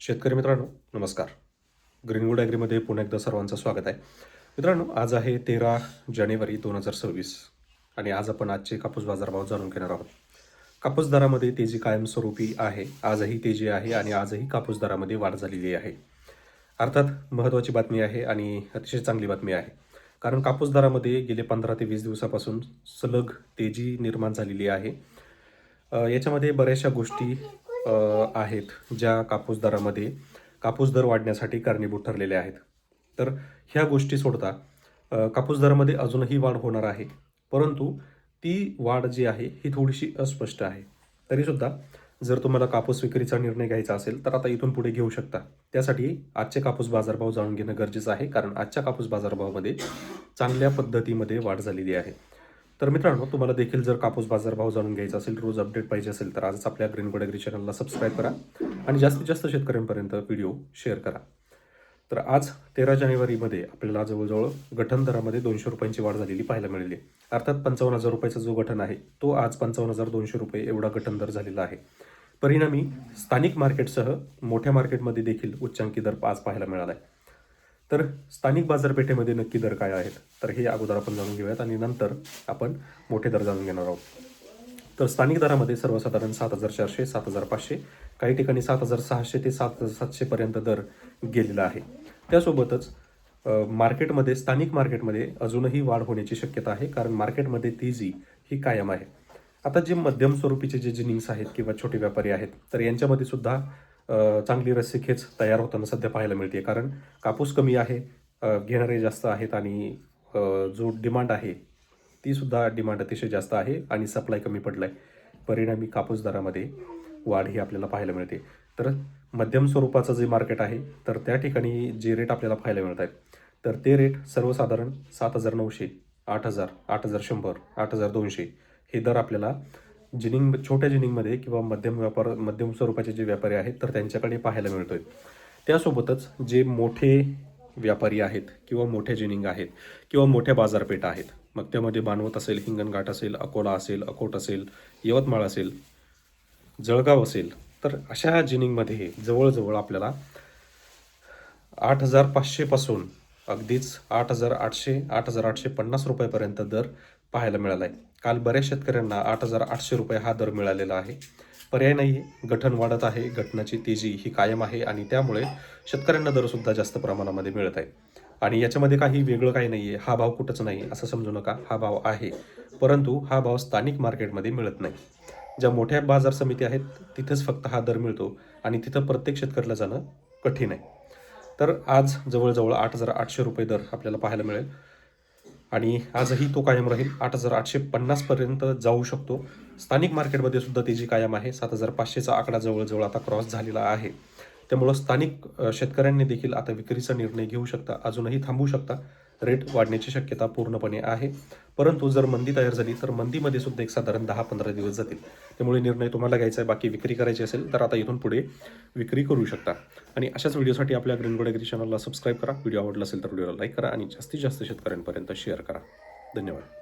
शेतकरी मित्रांनो नमस्कार. ग्रीनवूड ॲग्रीमध्ये पुन्हा एकदा सर्वांचं स्वागत आहे. मित्रांनो आज आहे तेरा जानेवारी दोन हजार सव्वीस आणि आज आपण आजचे कापूस बाजारभाव जाणून घेणार आहोत. कापूस दरामध्ये तेजी कायमस्वरूपी आहे आजही तेजी आहे आणि आजही कापूस दरामध्ये वाढ झालेली आहे. अर्थात महत्त्वाची बातमी आहे आणि अतिशय चांगली बातमी आहे. कारण कापूस दरामध्ये गेले पंधरा ते वीस दिवसापासून सलग तेजी निर्माण झालेली आहे. याच्यामध्ये बऱ्याचशा गोष्टी आहेत ज्या कापूस दरामध्ये कापूस दर वाढण्यासाठी कारणीभूत ठरलेल्या आहेत. तर ह्या गोष्टी सोडता कापूस दरामध्ये अजूनही वाढ होणार आहे परंतु ती वाढ जी आहे ही थोडीशी अस्पष्ट आहे. तरीसुद्धा जर तुम्हाला कापूस विक्रीचा निर्णय घ्यायचा असेल तर आता इथून पुढे घेऊ शकता. त्यासाठी आजचे कापूस बाजारभाव जाणून घेणं गरजेचं आहे कारण आजच्या कापूस बाजारभावामध्ये चांगल्या पद्धतीमध्ये वाढ झालेली आहे. तर मित्रांनो तुम्हाला देखील जर कापूस बाजारभाव जाणून घ्यायचा असेल रोज अपडेट पाहिजे असेल तर आजच आपल्या ग्रीन गोडगरी चॅनलला सबस्क्राईब करा आणि जास्तीत जास्त शेतकऱ्यांपर्यंत व्हिडिओ शेअर करा. तर आज तेरा जानेवारीमध्ये आपल्याला जवळजवळ गठन दरामध्ये दोनशे रुपयांची वाढ झालेली पाहायला मिळाली. अर्थात पंचावन्न हजार रुपयाचा जो गठन आहे तो आज पंचावन्न हजार दोनशे रुपये एवढा गठन दर झालेला आहे. परिणामी स्थानिक मार्केटसह मोठ्या मार्केटमध्ये देखील उच्चांकी दर आज पाहायला मिळाला आहे. तर स्थानिक बाजारपेठेमध्ये नक्की दर काय आहेत? तर हे अगोदर आपण जाणून घेऊयात आणि नंतर आपण मोठे दर जाणून घेणार आहोत. तर स्थानिक दरामध्ये सर्वसाधारण सात हजार चारशे सात हजार पाचशे काही ठिकाणी सात हजार सहाशे ते सात हजार सातशेपर्यंत दर गेलेला आहे. त्यासोबतच मार्केटमध्ये स्थानिक मार्केटमध्ये अजूनही वाढ होण्याची शक्यता आहे कारण मार्केटमध्ये तेजी ही कायम आहे. आता जे मध्यम स्वरूपीचे जे जिनिंग्स आहेत किंवा छोटे व्यापारी आहेत तर यांच्यामध्ये सुद्धा चांगली रस्सीखेच तयार होताना सध्या पाहायला मिळते कारण कापूस कमी आहे घेणारे जास्त आहेत आणि जो डिमांड आहे तीसुद्धा डिमांड अतिशय जास्त आहे आणि सप्लाय कमी पडला आहे परिणामी कापूस दरामध्ये वाढ ही आपल्याला पाहायला मिळते. तर मध्यम स्वरूपाचं जे मार्केट आहे तर त्या ठिकाणी जे रेट आपल्याला पाहायला मिळत आहेत तर ते रेट सर्वसाधारण सात हजार नऊशे आठ हजार आठ हजार शंभर आठ हजार दोनशे हे दर आपल्याला जिनिंग छोट्या जिनिंगमध्ये किंवा मध्यम व्यापार मध्यम स्वरूपाचे जे व्यापारी आहेत तर त्यांच्याकडे पाहायला मिळतो आहे त्यासोबतच जे मोठे व्यापारी आहेत किंवा मोठे जिनिंग आहेत किंवा मोठ्या बाजारपेठा आहेत मग त्यामध्ये बानवत असेल हिंगणघाट असेल अकोला असेल अकोट असेल यवतमाळ असेल जळगाव असेल तर अशा जिनिंगमध्ये जवळजवळ आपल्याला आठ हजार पाचशेपासून अगदीच आठ हजार आठशे आठ हजार आठशे पन्नास रुपयापर्यंत दर पाहायला मिळाला आहे काल बऱ्याच शेतकऱ्यांना आठ हजार आठशे रुपये हा दर मिळालेला आहे. पर्याय नाही आहे गठन वाढत आहे घटनाची तेजी ही कायम आहे आणि त्यामुळे शेतकऱ्यांना दरसुद्धा जास्त प्रमाणामध्ये मिळत आहे. आणि याच्यामध्ये काही वेगळं काही नाही आहे हा भाव कुठंच नाही असं समजू नका हा भाव आहे. परंतु हा भाव स्थानिक मार्केटमध्ये मिळत नाही. ज्या मोठ्या बाजार समिती आहेत तिथेच फक्त हा दर मिळतो आणि तिथं प्रत्येक शेतकऱ्याला जाणं कठीण आहे. तर आज जवळजवळ आठ हजार आठशे रुपये दर आपल्याला पाहायला मिळेल. आणि आजही तो कायम राहील. आठ हजार आठशे पन्नासपर्यंत जाऊ शकतो. स्थानिक मार्केटमध्ये सुद्धा तेजी कायम आहे सात हजार पाचशेचा आकडा जवळजवळ आता क्रॉस झालेला आहे. त्यामुळं स्थानिक शेतकऱ्यांनी देखील आता विक्रीचा निर्णय घेऊ शकता अजूनही थांबू शकता. रेट वाढण्याची शक्यता पूर्णपणे आहे. परंतु जर मंदी तयार झाली तर मंदीमध्ये सुद्धा एक साधारण दहा पंधरा दिवस जातील. त्यामुळे निर्णय तुम्हाला घ्यायचा आहे बाकी विक्री करायची असेल तर आता इथून पुढे विक्री करू शकता. आणि अशाच व्हिडिओसाठी आपल्या ग्रीन गोडेगिरी चॅनलला सबस्क्राईब करा. व्हिडिओ आवडला असेल तर व्हिडिओला लाईक करा आणि जास्तीत जास्त शेतकऱ्यांपर्यंत शेअर करा. धन्यवाद.